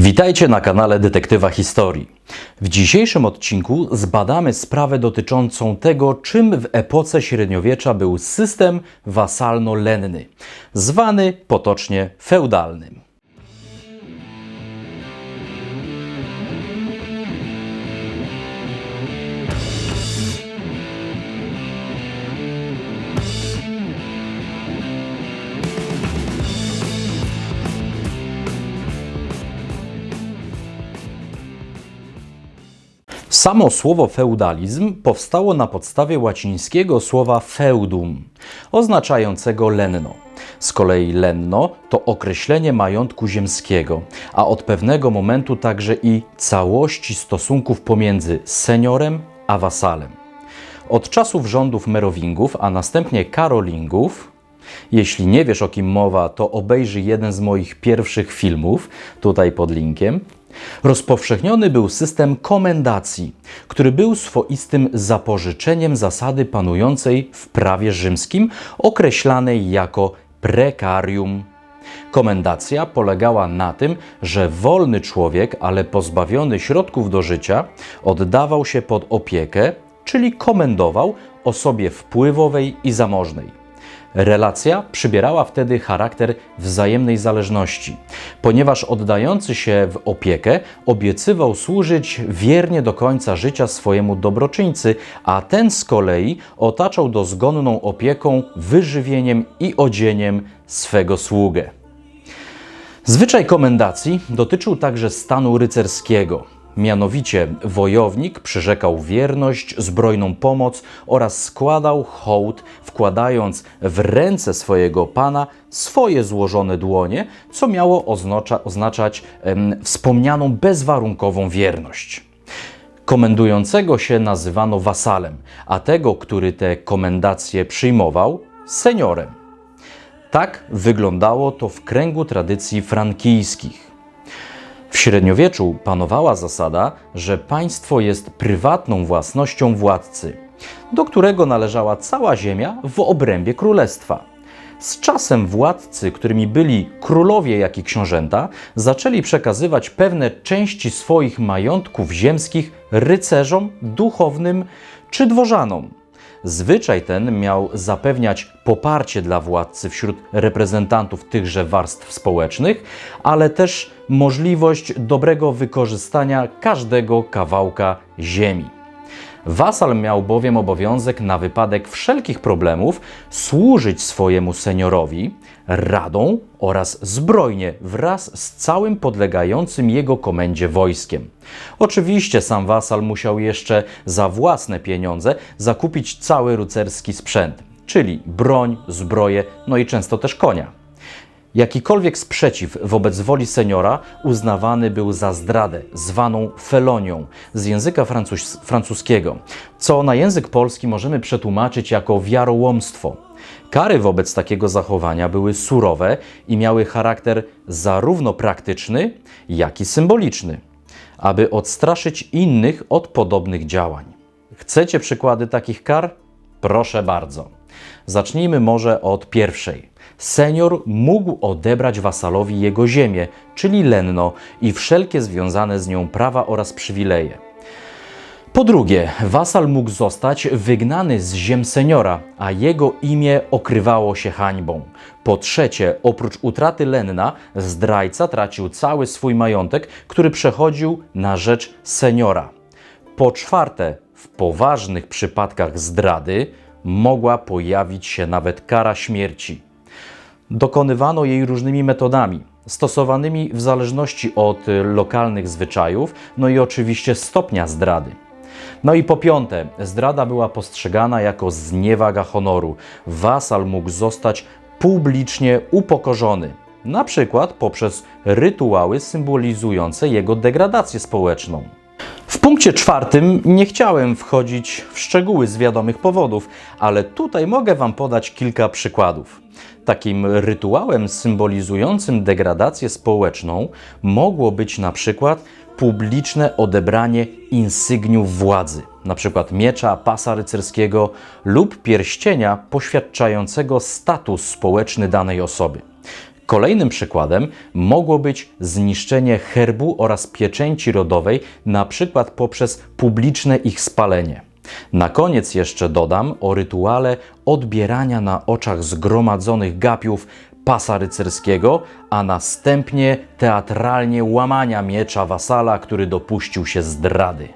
Witajcie na kanale Detektywa Historii. W dzisiejszym odcinku zbadamy sprawę dotyczącą tego, czym w epoce średniowiecza był system wasalno-lenny, zwany potocznie feudalnym. Samo słowo feudalizm powstało na podstawie łacińskiego słowa feudum, oznaczającego lenno. Z kolei lenno to określenie majątku ziemskiego, a od pewnego momentu także i całości stosunków pomiędzy seniorem a wasalem. Od czasów rządów Merowingów, a następnie Karolingów, jeśli nie wiesz o kim mowa, to obejrzyj jeden z moich pierwszych filmów, tutaj pod linkiem. Rozpowszechniony był system komendacji, który był swoistym zapożyczeniem zasady panującej w prawie rzymskim, określanej jako precarium. Komendacja polegała na tym, że wolny człowiek, ale pozbawiony środków do życia, oddawał się pod opiekę, czyli komendował osobie wpływowej i zamożnej. Relacja przybierała wtedy charakter wzajemnej zależności, ponieważ oddający się w opiekę obiecywał służyć wiernie do końca życia swojemu dobroczyńcy, a ten z kolei otaczał dozgonną opieką, wyżywieniem i odzieniem swego sługę. Zwyczaj komendacji dotyczył także stanu rycerskiego. Mianowicie wojownik przyrzekał wierność, zbrojną pomoc oraz składał hołd, wkładając w ręce swojego pana swoje złożone dłonie, co miało oznacza, oznaczać em, wspomnianą bezwarunkową wierność. Komendującego się nazywano wasalem, a tego, który te komendacje przyjmował, seniorem. Tak wyglądało to w kręgu tradycji frankijskich. W średniowieczu panowała zasada, że państwo jest prywatną własnością władcy, do którego należała cała ziemia w obrębie królestwa. Z czasem władcy, którymi byli królowie, jak i książęta, zaczęli przekazywać pewne części swoich majątków ziemskich rycerzom, duchownym czy dworzanom. Zwyczaj ten miał zapewniać poparcie dla władcy wśród reprezentantów tychże warstw społecznych, ale też możliwość dobrego wykorzystania każdego kawałka ziemi. Wasal miał bowiem obowiązek na wypadek wszelkich problemów służyć swojemu seniorowi radą oraz zbrojnie wraz z całym podlegającym jego komendzie wojskiem. Oczywiście sam wasal musiał jeszcze za własne pieniądze zakupić cały rycerski sprzęt, czyli broń, zbroję, no i często też konia. Jakikolwiek sprzeciw wobec woli seniora uznawany był za zdradę, zwaną felonią z języka francuz francuskiego, co na język polski możemy przetłumaczyć jako wiarołomstwo. Kary wobec takiego zachowania były surowe i miały charakter zarówno praktyczny, jak i symboliczny, aby odstraszyć innych od podobnych działań. Chcecie przykłady takich kar? Proszę bardzo. Zacznijmy może od pierwszej. Senior mógł odebrać wasalowi jego ziemię, czyli lenno, i wszelkie związane z nią prawa oraz przywileje. Po drugie, wasal mógł zostać wygnany z ziem seniora, a jego imię okrywało się hańbą. Po trzecie, oprócz utraty lenna, zdrajca tracił cały swój majątek, który przechodził na rzecz seniora. Po czwarte, w poważnych przypadkach zdrady mogła pojawić się nawet kara śmierci. Dokonywano jej różnymi metodami, stosowanymi w zależności od lokalnych zwyczajów, no i oczywiście stopnia zdrady. No i po piąte, zdrada była postrzegana jako zniewaga honoru. Wasal mógł zostać publicznie upokorzony, na przykład poprzez rytuały symbolizujące jego degradację społeczną. W punkcie czwartym nie chciałem wchodzić w szczegóły z wiadomych powodów, ale tutaj mogę Wam podać kilka przykładów. Takim rytuałem symbolizującym degradację społeczną mogło być na przykład publiczne odebranie insygniów władzy, przykład miecza, pasa rycerskiego lub pierścienia poświadczającego status społeczny danej osoby. Kolejnym przykładem mogło być zniszczenie herbu oraz pieczęci rodowej, na przykład poprzez publiczne ich spalenie. Na koniec jeszcze dodam o rytuale odbierania na oczach zgromadzonych gapiów pasa rycerskiego, a następnie teatralnie łamania miecza wasala, który dopuścił się zdrady.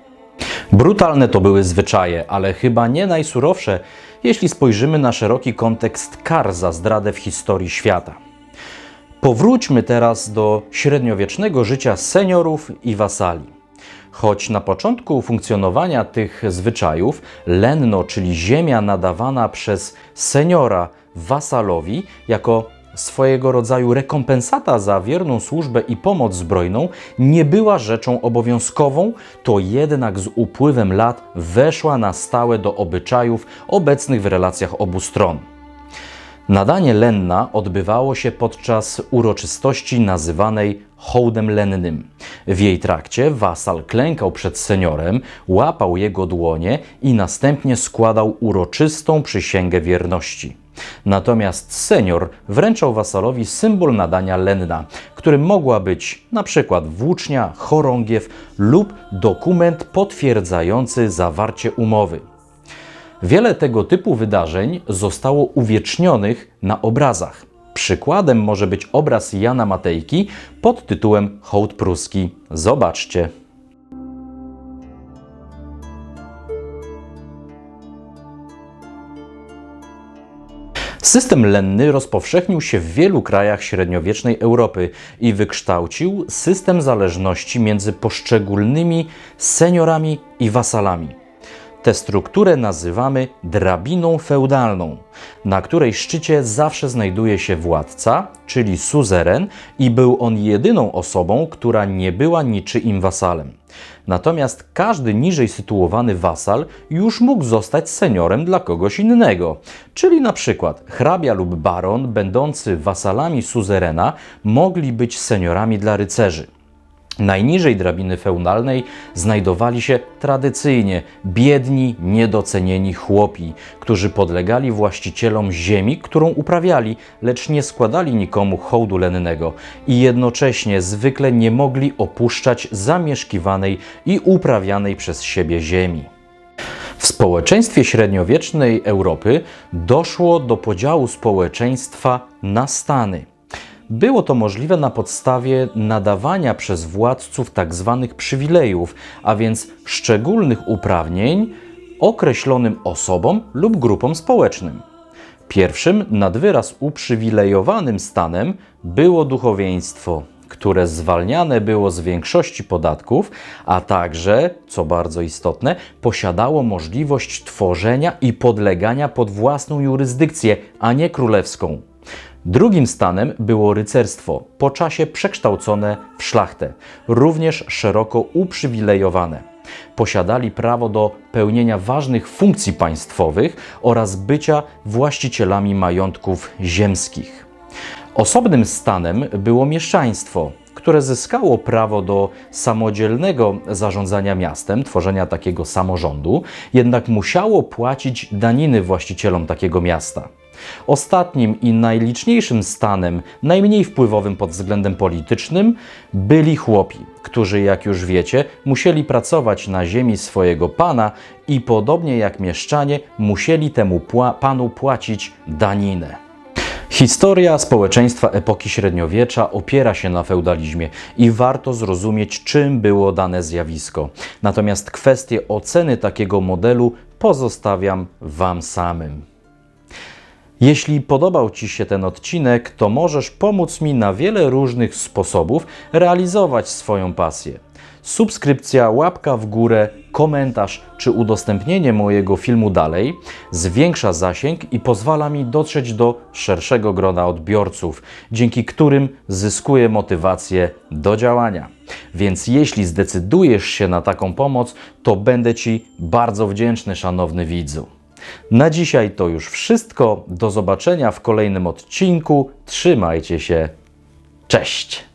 Brutalne to były zwyczaje, ale chyba nie najsurowsze, jeśli spojrzymy na szeroki kontekst kar za zdradę w historii świata. Powróćmy teraz do średniowiecznego życia seniorów i wasali. Choć na początku funkcjonowania tych zwyczajów lenno, czyli ziemia nadawana przez seniora wasalowi jako swojego rodzaju rekompensata za wierną służbę i pomoc zbrojną, nie była rzeczą obowiązkową, to jednak z upływem lat weszła na stałe do obyczajów obecnych w relacjach obu stron. Nadanie lenna odbywało się podczas uroczystości nazywanej hołdem lennym. W jej trakcie wasal klękał przed seniorem, łapał jego dłonie i następnie składał uroczystą przysięgę wierności. Natomiast senior wręczał wasalowi symbol nadania lenna, którym mogła być przykład włócznia, chorągiew lub dokument potwierdzający zawarcie umowy. Wiele tego typu wydarzeń zostało uwiecznionych na obrazach. Przykładem może być obraz Jana Matejki pod tytułem Hołd Pruski. Zobaczcie. System lenny rozpowszechnił się w wielu krajach średniowiecznej Europy i wykształcił system zależności między poszczególnymi seniorami i wasalami. Tę strukturę nazywamy drabiną feudalną, na której szczycie zawsze znajduje się władca, czyli suzeren, i był on jedyną osobą, która nie była niczyim wasalem. Natomiast każdy niżej sytuowany wasal już mógł zostać seniorem dla kogoś innego, czyli na przykład hrabia lub baron, będący wasalami suzerena, mogli być seniorami dla rycerzy. Najniżej drabiny feudalnej znajdowali się tradycyjnie biedni, niedocenieni chłopi, którzy podlegali właścicielom ziemi, którą uprawiali, lecz nie składali nikomu hołdu lennego i jednocześnie zwykle nie mogli opuszczać zamieszkiwanej i uprawianej przez siebie ziemi. W społeczeństwie średniowiecznej Europy doszło do podziału społeczeństwa na stany. Było to możliwe na podstawie nadawania przez władców tzw. przywilejów, a więc szczególnych uprawnień określonym osobom lub grupom społecznym. Pierwszym nad wyraz uprzywilejowanym stanem było duchowieństwo, które zwalniane było z większości podatków, a także, co bardzo istotne, posiadało możliwość tworzenia i podlegania pod własną jurysdykcję, a nie królewską. Drugim stanem było rycerstwo, po czasie przekształcone w szlachtę, również szeroko uprzywilejowane. Posiadali prawo do pełnienia ważnych funkcji państwowych oraz bycia właścicielami majątków ziemskich. Osobnym stanem było mieszczaństwo, które zyskało prawo do samodzielnego zarządzania miastem, tworzenia takiego samorządu, jednak musiało płacić daniny właścicielom takiego miasta. Ostatnim i najliczniejszym stanem, najmniej wpływowym pod względem politycznym, byli chłopi, którzy, jak już wiecie, musieli pracować na ziemi swojego pana i podobnie jak mieszczanie, musieli temu pła panu płacić daninę. Historia społeczeństwa epoki średniowiecza opiera się na feudalizmie i warto zrozumieć, czym było dane zjawisko. Natomiast kwestię oceny takiego modelu pozostawiam Wam samym. Jeśli podobał Ci się ten odcinek, to możesz pomóc mi na wiele różnych sposobów realizować swoją pasję. Subskrypcja, łapka w górę, komentarz czy udostępnienie mojego filmu dalej zwiększa zasięg i pozwala mi dotrzeć do szerszego grona odbiorców, dzięki którym zyskuję motywację do działania. Więc jeśli zdecydujesz się na taką pomoc, to będę Ci bardzo wdzięczny, szanowny widzu. Na dzisiaj to już wszystko. Do zobaczenia w kolejnym odcinku. Trzymajcie się. Cześć!